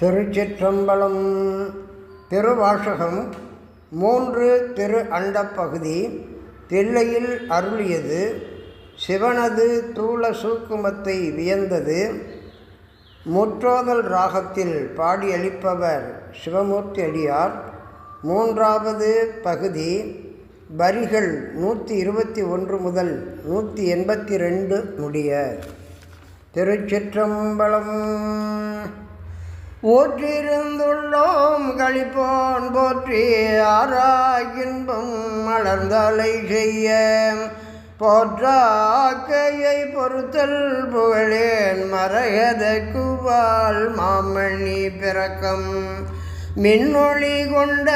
திருச்சிற்றம்பலம் திருவாசகம் மூன்று திரு அண்டப்பகுதி தில்லையில் அருளியது சிவனது தூள சூக்குமத்தை வியந்தது முற்றோதல் ராகத்தில் பாடியளிப்பவர் சிவமூர்த்தி அடியார். மூன்றாவது பகுதி வரிகள் நூற்றி இருபத்தி ஒன்று முதல் நூற்றி எண்பத்தி ரெண்டு முடிய. திருச்சிற்றம்பலம் ஊற்றிருந்துள்ளோம் கழிப்போன் போற்றி ஆராயின்பம் மலர்ந்தலை செய்ய. போற்றாக்கையை பொறுத்தல் புகழேன் மறையத குவால் மாமணி பிறக்கம். மின்னொளி கொண்ட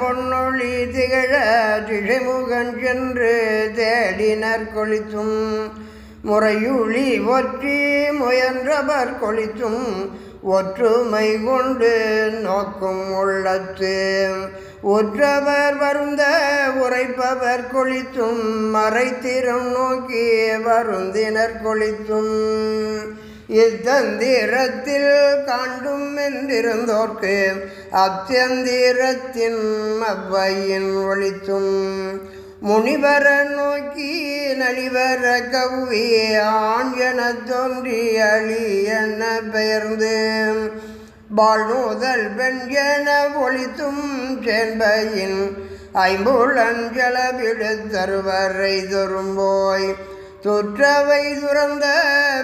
பொன்னொளி திகழ திசைமுகன் சென்று தேடினர் கொளித்தும். முறையுளி ஒற்றி முயன்றவர் கொளித்தும். ஒற்றுமை கொண்டு நோக்கும் உள்ளத்து. ஒற்றவர் வருந்த உரைப்பவர் கொளித்தும் மறைத்திறம் நோக்கி வருந்தினர் கொளித்தும் இத்தந்திரத்தில் காண்டும் என்றிருந்தோர்க்கு அத்தியந்திரத்தின் அவ்வையின் ஒளித்தும் முனிவர நோக்கி நலிவர கவ்வி ஆண் என தோன்றி அழி என பெயர்ந்து? வாழ்நூதல் பெண் என ஒளித்தும் சென்பையின் ஐம்புலஞ்சலவிடுத்தருவரை தொரும்போய் தொற்றவை துறந்த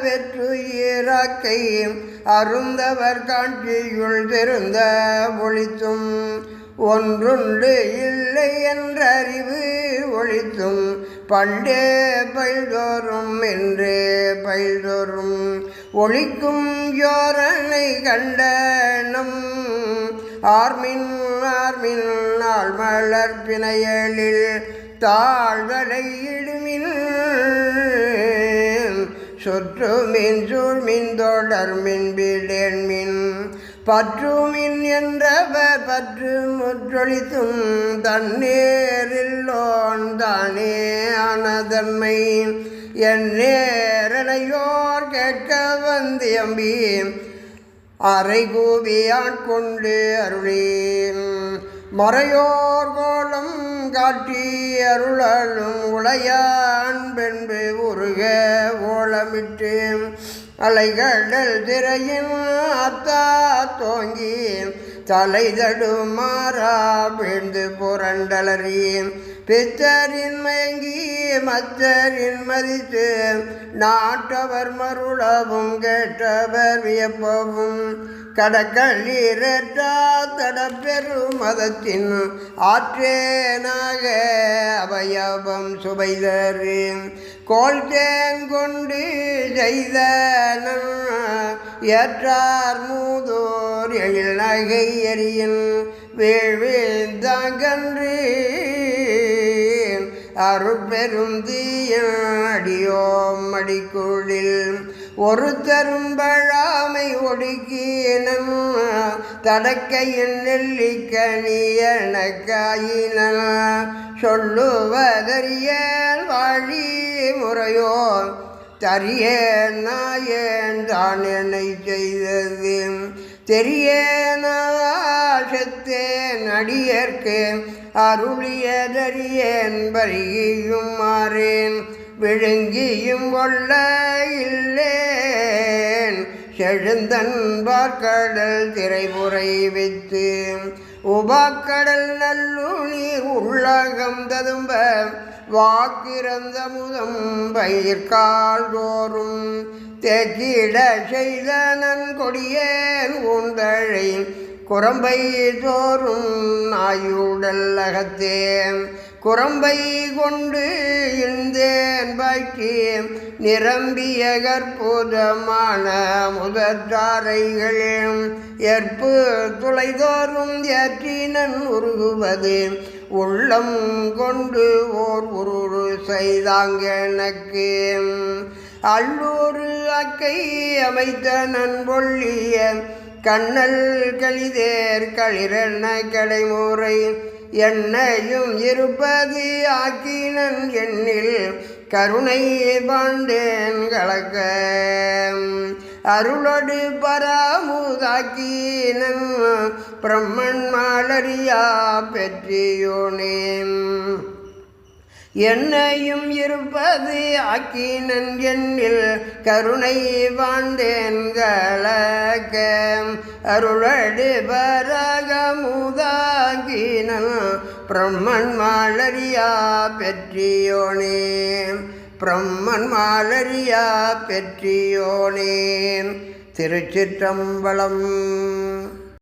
வெற்று ஈராக்கை அருந்தவர் காட்சியுள் திருந்த ஒளித்தும் ஒன்றுண்டு இல்லை என்ற அறிவு ஒழித்தும் பண்டே பயில்தோறும் என்றே பயில்தோறும் ஒழிக்கும் யோரனை கண்டனம். ஆர்மின் ஆர்மின் நாள் மலர் பிணையலில் தாழ்வலை இடுமின். சொற்றுமின் சூழ்மின் தொடர்மின் பிடேன்மின் பற்றுமின் என்றவர் பற்று முற்றொழித்தும் தன்னேரில்லோன் தானே ஆனதன்மை என் நேரனையோர் கேட்க வந்தியம்பி அரை கூவி ஆட்கொண்டு அருளேன். மறையோர் கோலம் காட்டி அருளலும் உளையான் பெண்பு உருக ஓலமிட்டேன். அலைகடல் திரையின் அத்தா தோங்கி தலை தடுமாறா விழுந்து புரண்டலறி. பித்தரின் மயங்கி மத்தரின் மதித்து நாட்டவர் மருளவும் கேட்டவர் வியப்பவும். கடற்கல்லீரற்றா தடப்பெரும் மதத்தின் ஆற்றேனாக அவயவம் சுபைதரு கோல் கொண்டு செய்த ஏற்றார் மூதோர் எழில் நகை எரியின் வீழ்வீழ்ந்தாங்கன்று அருட்பெரும் தீயன் அடிக்குழில் ஒரு தரும்பழாமை ஒடுக்கினன். தடக்கையின் நெல்லிக்கணியனக்காயினன் சொல்லுவதறியல் வாழி முறையோ தரியேன் நாயேன் தான் என்னை செய்தது தெரியேனாசத்தேன் அடியேற்கு அருளியதறியேன் பருகியும் மாறேன் விழுங்கியும் கொள்ள இல்லே செழுந்தன்பார்கடல் திரைபுரை வைத்து. உபாக்கடல் நல்லுநீர் உள்ளகம் ததும்ப வாக்கிறந்த முதம் பயிர்கால் தோறும் தெக்கிட செய்த நன் கொடியேன் ஊந்தழை குரம்பை தோறும் நாயுடல் அகத்தேன். குரம்பை கொண்டு இந்தேன் பாக்கி நிரம்பிய கற்புதமான முதற்றாரைகள் ஏற்பு துளைதோறும் ஏற்றினன் உருகுவது. உள்ளம் கொண்டு ஓர் உருறு செய்தாங்க எனக்கு. அல்லூரு அக்கை அமைத்த நன்பொல்லிய கண்ணல் கழிதேர் களிரண்ண கடைமுறை. என்னையும் இருப்பது ஆக்கினன் எண்ணில் கருணை பாண்டேன் கலக்க. அருளொடு பராமுதாக்கினன் பிரம்மன் மாலரியா பெற்றியோனேன் என்னையும் இருப்பது ஆக்கினன் என்னில் கருணை வாழ்ந்தேன் கலக்க அருளடு பரகமுதாகினன் பிரம்மன் மாலரியா பெற்றியோனே. பிரம்மன் மாலரியா பெற்றியோனே. திருச்சிற்றம்பலம்